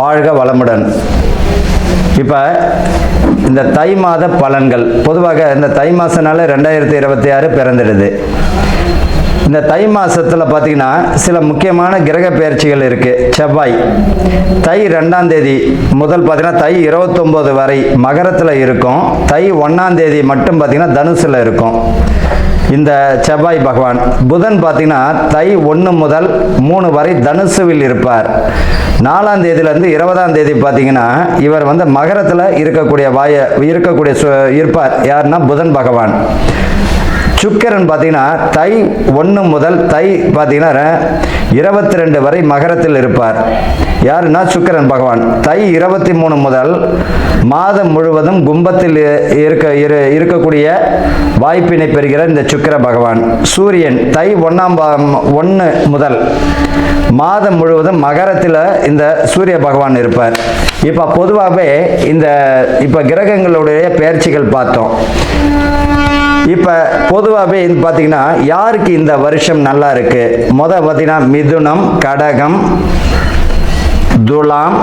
வாழ்க வளமுடன். இப்போ இந்த தை மாத பலன்கள் பொதுவாக இந்த தை மாதனால ரெண்டாயிரத்தி இருபத்தி ஆறு பிறந்துடுது. இந்த தை மாதத்தில் பார்த்தீங்கன்னா சில முக்கியமான கிரக பயிற்சிகள் இருக்குது செவ்வாய் தை ரெண்டாம் தேதி முதல் பார்த்தீங்கன்னா தை இருபத்தொம்போது வரை மகரத்தில் இருக்கும். தை ஒன்றாம் தேதி மட்டும் பார்த்தீங்கன்னா தனுசில் இருக்கும். இந்த செவ்வாய் பகவான் புதன் பார்த்தீங்கன்னா தை ஒன்று முதல் மூணு வரை தனுசுவில் இருப்பார். நாலாம் தேதியிலேருந்து இருபதாம் தேதி பார்த்தீங்கன்னா இவர் வந்து மகரத்தில் இருக்கக்கூடிய வாய இருக்கக்கூடிய சு- இருப்பார். யாருன்னா புதன் பகவான். சுக்கரன் பார்த்தீங்கன்னா தை ஒன்று முதல் தை பார்த்தீங்கன்னா இருபத்தி ரெண்டு வரை மகரத்தில் இருப்பார். யாருன்னா சுக்கிரன் பகவான். தை இருபத்தி மூணு முதல் மாதம் முழுவதும் கும்பத்தில் இருக்க இரு இருக்கக்கூடிய வாய்ப்பினை பெறுகிற இந்த சுக்கிர பகவான். சூரியன் தை ஒன்றாம் ஒன்று முதல் மாதம் முழுவதும் மகரத்தில் இந்த சூரிய பகவான் இருப்பார். இப்போ பொதுவாகவே இந்த இப்போ கிரகங்களுடைய பெயர்ச்சிகள் பார்த்தோம். இப்போ பொதுவாகவே இது பார்த்தீங்கன்னா யாருக்கு இந்த வருஷம் நல்லா இருக்குது மொதல் பார்த்தீங்கன்னா மிதுனம் கடகம் துலாம்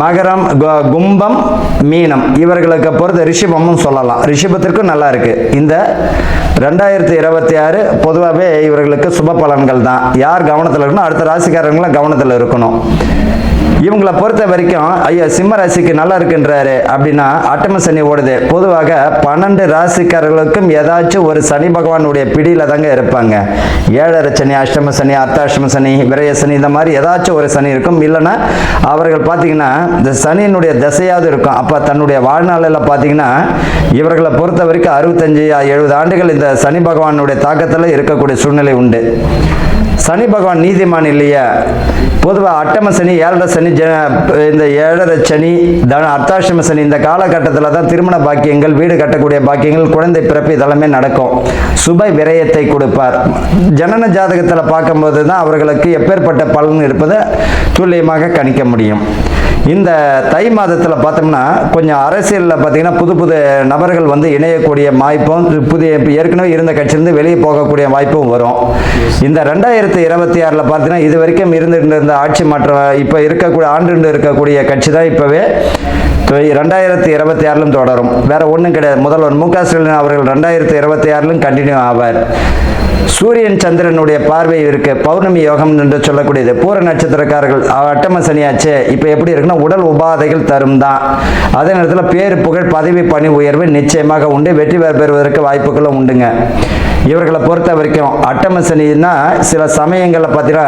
மகரம் கும்பம் மீனம். இவர்களுக்கு பொறுத்த ரிஷபமும் சொல்லலாம். ரிஷபத்திற்கும் நல்லா இருக்கு. இந்த ரெண்டாயிரத்தி இருபத்தி ஆறு பொதுவாகவே இவர்களுக்கு சுப பலன்கள் தான். யார் கவனத்தில் இருக்கணும்? அடுத்த ராசிக்காரங்களும் கவனத்தில் இருக்கணும். இவங்களை பொறுத்த வரைக்கும் ஐயா சிம்ம ராசிக்கு நல்லா இருக்குன்றாரு. அப்படின்னா அட்டம சனி ஓடுது. பொதுவாக பன்னெண்டு ராசிக்காரர்களுக்கும் ஏதாச்சும் ஒரு சனி பகவானுடைய பிடியில் தாங்க இருப்பாங்க. ஏழரை சனி அஷ்டம சனி அர்த்தாஷ்டம சனி விரய சனி இந்த மாதிரி ஏதாச்சும் ஒரு சனி இருக்கும். இல்லைன்னா அவர்கள் பார்த்தீங்கன்னா இந்த சனியினுடைய திசையாவது இருக்கும். அப்போ தன்னுடைய வாழ்நாளில் பார்த்தீங்கன்னா இவர்களை பொறுத்த வரைக்கும் அறுபத்தஞ்சு எழுபது ஆண்டுகள் இந்த சனி பகவானுடைய தாக்கத்தில் இருக்கக்கூடிய சூழ்நிலை உண்டு. சனி பகவான் நீதிமான் இல்லையா. பொதுவாக அட்டம சனி ஏழரை சனி ஜ இந்த ஏழரை சனி தன அர்த்தாசிரம சனி இந்த காலகட்டத்தில் தான் திருமண பாக்கியங்கள் வீடு கட்டக்கூடிய பாக்கியங்கள் குழந்தை பிறப்பு இதெல்லாமே நடக்கும். சுப விரயத்தை கொடுப்பார். ஜனன ஜாதகத்தில் பார்க்கும்போது தான் அவர்களுக்கு எப்பேற்பட்ட பலன் இருப்பதை துல்லியமாக கணிக்க முடியும். இந்த தை மாதத்தில் பார்த்தோம்னா கொஞ்சம் அரசியலில் பார்த்தீங்கன்னா புது புது நபர்கள் வந்து இணையக்கூடிய வாய்ப்பும் புதிய ஏற்கனவே இருந்த கட்சியிலிருந்து வெளியே போகக்கூடிய வாய்ப்பும் வரும். இந்த ரெண்டாயிரத்தி இருபத்தி ஆறில் பார்த்தீங்கன்னா இது வரைக்கும் இருந்துட்டு இருந்த ஆட்சி மாற்றம் இப்போ இருக்கக்கூடிய ஆண்டு இருக்கக்கூடிய கட்சி தான் இப்போவே ரெண்டாயிரத்தி இருபத்தி ஆறிலும் தொடரும். வேற ஒன்றும் கிடையாது. முதல்வர் மு க ஸ்டாலின் அவர்கள் ரெண்டாயிரத்தி இருபத்தி ஆறிலும் கண்டினியூ ஆவார். சூரியன் சந்திரனுடைய பார்வை இருக்கு. பௌர்ணமி யோகம் என்று சொல்லக்கூடியது. பூர நட்சத்திரக்காரர்கள் அட்டம சனியாச்சு இப்போ எப்படி இருக்குன்னா உடல் உபாதைகள் தரும் தான். அதே நேரத்தில் பேரு புகழ் பதவி பணி உயர்வு நிச்சயமாக உண்டு. வெற்றி பெற பெறுவதற்கு வாய்ப்புகளும் உண்டுங்க. இவர்களை பொறுத்த வரைக்கும் அட்டம சனின்னா சில சமயங்களில் பார்த்தீங்கன்னா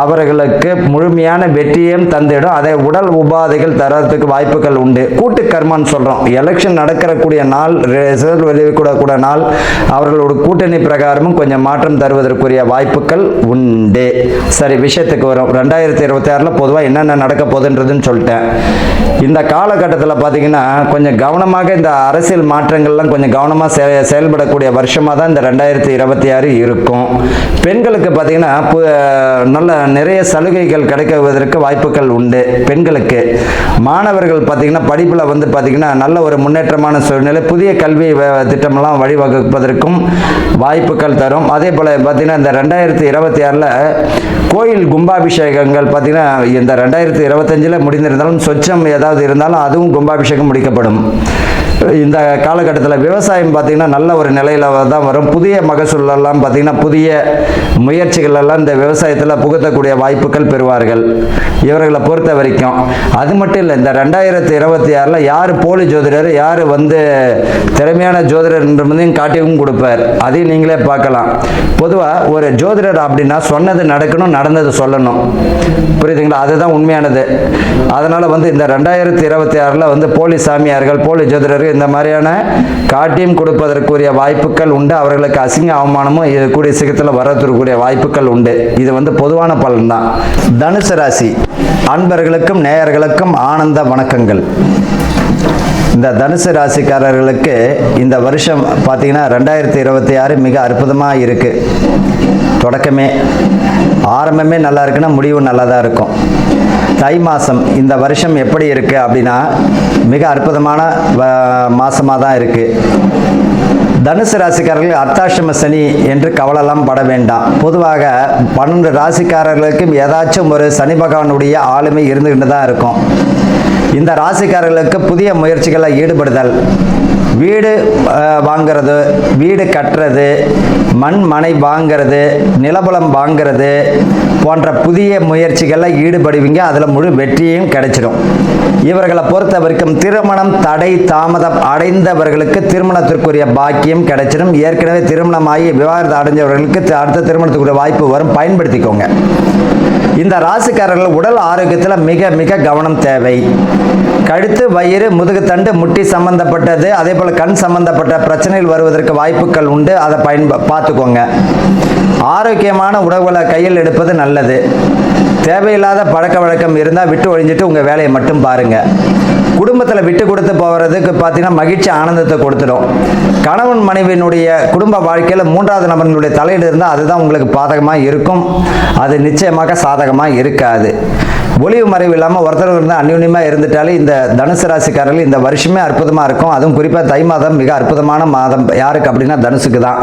அவர்களுக்கு முழுமையான வெற்றியும் தந்துடும். அதை உடல் உபாதைகள் தரத்துக்கு வாய்ப்புகள் உண்டு. கூட்டு கர்மான்னு சொல்கிறோம் எலெக்ஷன் நடக்கிறக்கூடிய நாள் ரிசல்ட் வெளியிடக்கூட நாள் அவர்களோட கூட்டணி பிரகாரமும் கொஞ்சம் மாற்றம் தருவதற்குரிய வாய்ப்புகள் உண்டு. சரி விஷயத்துக்கு வரும். ரெண்டாயிரத்தி இருபத்தி ஆறில் பொதுவாக என்னென்ன நடக்க போகுதுன்றதுன்னு சொல்லிட்டேன். இந்த காலகட்டத்தில் பார்த்தீங்கன்னா கொஞ்சம் கவனமாக இந்த அரசியல் மாற்றங்கள்லாம் கொஞ்சம் கவனமாக செ செயல்படக்கூடிய வருஷமாக தான் இந்த ரெண்டாயிரத்தி இருபத்தி ஆறு இருக்கும். பெண்களுக்கு பார்த்தீங்கன்னா பு- நல்ல நிறைய சலுகைகள் கிடைக்குவதற்கு வாய்ப்புகள் உண்டு பெண்களுக்கு. மாணவர்கள் பார்த்தீங்கன்னா படிப்பில் வந்து பார்த்தீங்கன்னா நல்ல ஒரு முன்னேற்றமான சூழ்நிலை புதிய கல்வி வ- திட்டமெல்லாம் வழிவகுப்பதற்கும் வாய்ப்புகள் தரும். அதே போல் பார்த்தீங்கன்னா இந்த ரெண்டாயிரத்தி இருபத்தி ஆறில் கோயில் கும்பாபிஷேகங்கள் பார்த்தீங்கன்னா இந்த ரெண்டாயிரத்தி இருபத்தஞ்சில் முடிந்திருந்தாலும் சொச்சம் ஏதாவது இருந்தாலும் அதுவும் கும்பாபிஷேகம் முடிக்கப்படும். இந்த காலகட்டத்தில் விவசாயம் பார்த்தீங்கன்னா நல்ல ஒரு நிலையில் தான் வரும். புதிய மகசூலெல்லாம் பார்த்தீங்கன்னா புதிய முயற்சிகள் எல்லாம் இந்த விவசாயத்தில் புகுத்தக்கூடிய வாய்ப்புகள் பெறுவார்கள். இவர்களை பொறுத்த வரைக்கும் அது மட்டும் இல்லை இந்த ரெண்டாயிரத்தி இருபத்தி ஆறில் யார் போலி ஜோதிடர் யார் வந்து திறமையான ஜோதிடர் என்பதையும் காட்டியும் கொடுப்பார். அதையும் நீங்களே பார்க்கலாம். பொதுவாக ஒரு ஜோதிடர் அப்படின்னா சொன்னது நடக்கணும் நடந்தது சொல்லணும். புரியுதுங்களா? அதுதான் உண்மையானது. அதனால் வந்து இந்த ரெண்டாயிரத்தி இருபத்தி ஆறில் வந்து போலி சாமியார்கள் போலி ஜோதிடர்கள் இந்த மாதிரியான காட்டியும் கொடுப்பதற்குரிய வாய்ப்புகள் உண்டு. அவர்களுக்கு அசிங்க அவமானமும் இது கூடிய சீக்கிரத்தில் வரக்கூடிய வாய்ப்புகள் உண்டு. இது வந்து பொதுவான பலன் தான் தனுசு ராசி அன்பர்களுக்கும் நேயர்களுக்கும் ஆனந்த வணக்கங்கள். இந்த தனுசு ராசிக்காரர்களுக்கு இந்த வருஷம் பார்த்தீங்கன்னா ரெண்டாயிரத்தி இருபத்தி ஆறு மிக அற்புதமாக இருக்குது தொடக்கமே ஆரம்பமே நல்லா இருக்குன்னா முடிவு நல்லா தான் இருக்கும். தை மாதம் இந்த வருஷம் எப்படி இருக்குது அப்படின்னா மிக அற்புதமான மாதமாக தான் இருக்குது தனுசு ராசிக்காரர்கள் அர்த்தாசிரம சனி என்று கவலெல்லாம் பட வேண்டாம். பொதுவாக பன்னெண்டு ராசிக்காரர்களுக்கும் ஏதாச்சும் ஒரு சனி பகவானுடைய ஆளுமை இருந்துகிட்டு தான் இருக்கும். இந்த ராசிக்காரர்களுக்கு புதிய முயற்சிகளை ஈடுபடுதல் வீடு வாங்கிறது வாங்குறது வீடு கட்டுறது மண் மனை வாங்கிறது நிலபலம் வாங்கிறது போன்ற புதிய முயற்சிகளில் ஈடுபடுவீங்க. அதில் முழு வெற்றியும் கிடைச்சிடும். இவர்களை பொறுத்த வரைக்கும் திருமணம் தடை தாமதம் அடைந்தவர்களுக்கு திருமணத்திற்குரிய பாக்கியம் கிடைச்சிடும். ஏற்கனவே திருமணமாகி விவாகரத்து அடைஞ்சவர்களுக்கு அடுத்த திருமணத்துக்குரிய வாய்ப்பு வரும். பயன்படுத்திக்கோங்க. இந்த ராசிக்காரர்கள் உடல் ஆரோக்கியத்தில் மிக மிக கவனம் தேவை. கழுத்து வயிறு முதுகுத்தண்டு முட்டி சம்பந்தப்பட்டது. அதே போல் கண் சம்பந்தப்பட்ட பிரச்சனைகள் வருவதற்கு வாய்ப்புகள் உண்டு. அதை பயன்ப பார்த்துக்கோங்க. ஆரோக்கியமான உணவுகளை கையில் எடுப்பது நல்லது. தேவையில்லாத பழக்க வழக்கம் இருந்தால் விட்டு ஒழிஞ்சிட்டு உங்கள் வேலையை மட்டும் பாருங்கள் குடும்பத்தில் விட்டு கொடுத்து போகிறதுக்கு பார்த்தீங்கன்னா மகிழ்ச்சி ஆனந்தத்தை கொடுத்துடும். கணவன் மனைவியினுடைய குடும்ப வாழ்க்கையில் மூன்றாவது நபர்களுடைய தலையீடு இருந்தால் அதுதான் உங்களுக்கு பாதகமாக இருக்கும். அது நிச்சயமாக சாதகமாக இருக்காது. ஒளிவு மறைவு இல்லாமல் ஒருத்தர் இருந்தால் அந்யுன்யமாக இருந்துட்டாலே இந்த தனுசு ராசிக்காரர்கள் இந்த வருஷமே அற்புதமாக இருக்கும். அதுவும் குறிப்பாக தை மாதம் மிக அற்புதமான மாதம். யாருக்கு அப்படின்னா தனுசுக்கு தான்.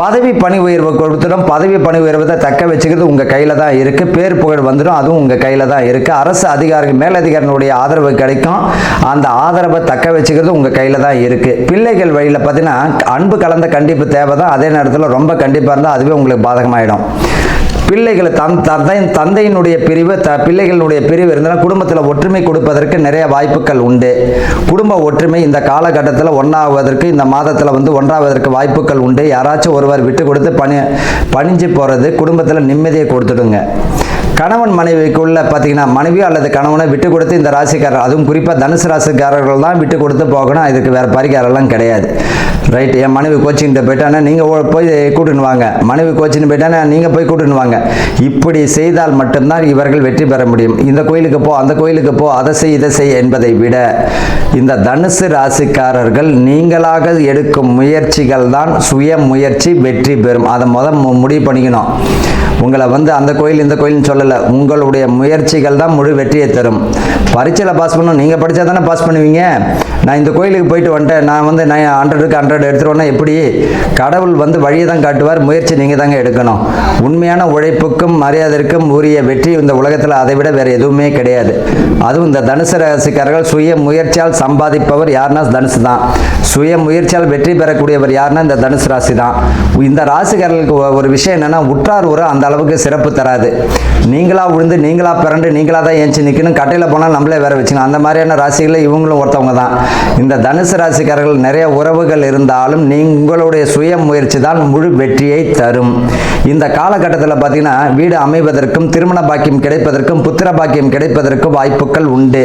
பதவி பணி உயர்வு கொடுத்துடும். பதவி பணி உயர்வதை தக்க வச்சுக்கிறது உங்கள் கையில் தான் இருக்குது பேர் புகழ் வந்துடும். அதுவும் உங்கள் கையில் தான் இருக்குது அரசு அதிகாரிகள் மேலதிகாரினுடைய ஆதரவு கிடைக்கும். அந்த ஆதரவை தக்க வச்சுக்கிறது உங்கள் கையில் தான் இருக்குது பிள்ளைகள் வழியில் பார்த்தீங்கன்னா அன்பு கலந்த கண்டிப்பு தேவை தான் அதே நேரத்தில் ரொம்ப கண்டிப்பாக இருந்தால் அதுவே உங்களுக்கு பாதகமாயிடும். பிள்ளைகளை தன் தந்தை தந்தையினுடைய பிரிவு த பிள்ளைகளுடைய பிரிவு இருந்தால் குடும்பத்தில் ஒற்றுமை கொடுப்பதற்கு நிறைய வாய்ப்புகள் உண்டு. குடும்ப ஒற்றுமை இந்த காலகட்டத்தில் ஒன்றாவதற்கு இந்த மாதத்தில் வந்து ஒன்றாவதற்கு வாய்ப்புகள் உண்டு. யாராச்சும் ஒருவர் விட்டு கொடுத்து பணி பணிஞ்சு போகிறது குடும்பத்தில் நிம்மதியை கொடுத்துடுங்க. கணவன் மனைவிக்குள்ள பார்த்தீங்கன்னா மனைவி அல்லது கணவனை விட்டு கொடுத்து இந்த ராசிக்காரர் அதுவும் குறிப்பாக தனுசு ராசிக்காரர்கள் தான் விட்டு கொடுத்து போகணும். இதுக்கு வேறு பரிகாரம்லாம் கிடையாது. ரைட் என் மனைவி கோச்சிங்கிட்ட போயிட்டானா நீங்கள் போய் கூட்டுன்னு வாங்க. மனைவி கோச்சின்னு போயிட்டானா நீங்கள் போய் கூட்டுன்னு வாங்க. இப்படி செய்தால் மட்டும்தான் இவர்கள் வெற்றி பெற முடியும். இந்த கோயிலுக்கு போ அந்த கோயிலுக்கு போ அதை செய் இதை செய் என்பதை விட இந்த தனுசு ராசிக்காரர்கள் நீங்களாக எடுக்கும் முயற்சிகள் தான் சுய முயற்சி வெற்றி பெறும். அதை முத மு- முடிவு பண்ணிக்கணும். உங்களை வந்து அந்த கோயில் இந்த கோயில்னு சொல்லலை. உங்களுடைய முயற்சிகள் தான் முழு வெற்றியை தரும். பரீட்சையில் பாஸ் பண்ணணும். நீங்கள் படித்தா தானே பாஸ் பண்ணுவீங்க. நான் இந்த கோயிலுக்கு போயிட்டு வந்துட்டேன். நான் வந்து நான் ஹண்ட்ரடுக்கு ஹண்ட்ரட் எடுத்துருவேன்னா எப்படி? கடவுள் வந்து வழியை தான் காட்டுவார். முயற்சி நீங்கள் தாங்க எடுக்கணும். உண்மையான உழைப்புக்கும் மரியாதைக்கும் உரிய வெற்றி இந்த உலகத்தில் அதை விட வேறு எதுவுமே கிடையாது. அதுவும் இந்த தனுசு ராசிக்காரர்கள் சுய முயற்சியால் சம்பாதிப்பவர் யாருன்னா தனுசு தான். சுய முயற்சியால் வெற்றி பெறக்கூடியவர் யாருன்னா இந்த தனுசு ராசி தான். இந்த ராசிக்காரர்களுக்கு ஒரு விஷயம் என்னென்னா உற்றார் உறவு அந்த அளவுக்கு சிறப்பு தராது. நீங்களாக விழுந்து நீங்களா பிறண்டு நீங்களாக தான் ஏஞ்சி நிற்கணும் கட்டையில் போனால் நம்மளே வேற வச்சுக்கணும். அந்த மாதிரியான ராசிகளில் இவங்களும் ஒருத்தவங்க தான். இந்த தனுசு ராசிக்காரர்கள் நிறைய உறவுகள் இருந்தாலும் நீங்களுடைய சுய முயற்சி தான் முழு வெற்றியை தரும். இந்த காலகட்டத்தில் பார்த்தீங்கன்னா வீடு அமைவதற்கும் திருமண பாக்கியம் கிடைப்பதற்கும் புத்திர பாக்கியம் கிடைப்பதற்கும் வாய்ப்புகள் உண்டு.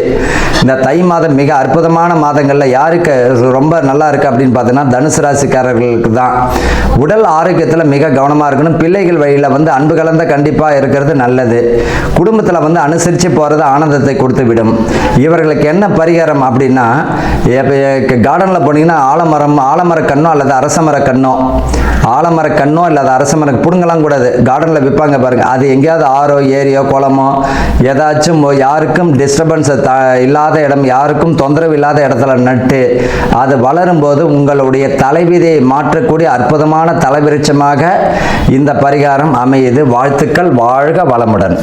இந்த தை மாதம் மிக அற்புதமான மாதங்களில் யாருக்கு ரொம்ப நல்லா இருக்குது அப்படின்னு பார்த்தீங்கன்னா தனுசு ராசிக்காரர்களுக்கு தான். உடல் ஆரோக்கியத்தில் மிக கவனமாக இருக்கணும். பிள்ளைகள் வழியில் வந்து அன்பு கலந்த கண்டிப்பாக இருக்கிறது நல்லது. குடும்பத்தில் வந்து அனுசரித்து போகிறது ஆனந்தத்தை கொடுத்து விடும். இவர்களுக்கு என்ன பரிகாரம் அப்படின்னா கார்டனில் போனீங்கன்னா ஆலமரம் ஆலமர கண்ணோ அல்லது அரசமர கண்ணோ. ஆலமர கண்ணோ அல்லது அரசமர பிடுங்கலாம் கூடாது. கார்டனில் விற்பாங்க பாருங்க. அது எங்கேயாவது ஆறோ ஏரியோ குளமோ ஏதாச்சும் யாருக்கும் டிஸ்டர்பன்ஸ் த இல்லாத இடம் யாருக்கும் தொந்தரவு இல்லாத இடத்துல நட்டு அது வளரும்போது உங்களுடைய தலைவிதியை மாற்றக்கூடிய அற்புதமான தலைவிருச்சமாக இந்த பரிகாரம் அமையுது. வாழ்த்துக்கள் வாழ்க வளமுடன்.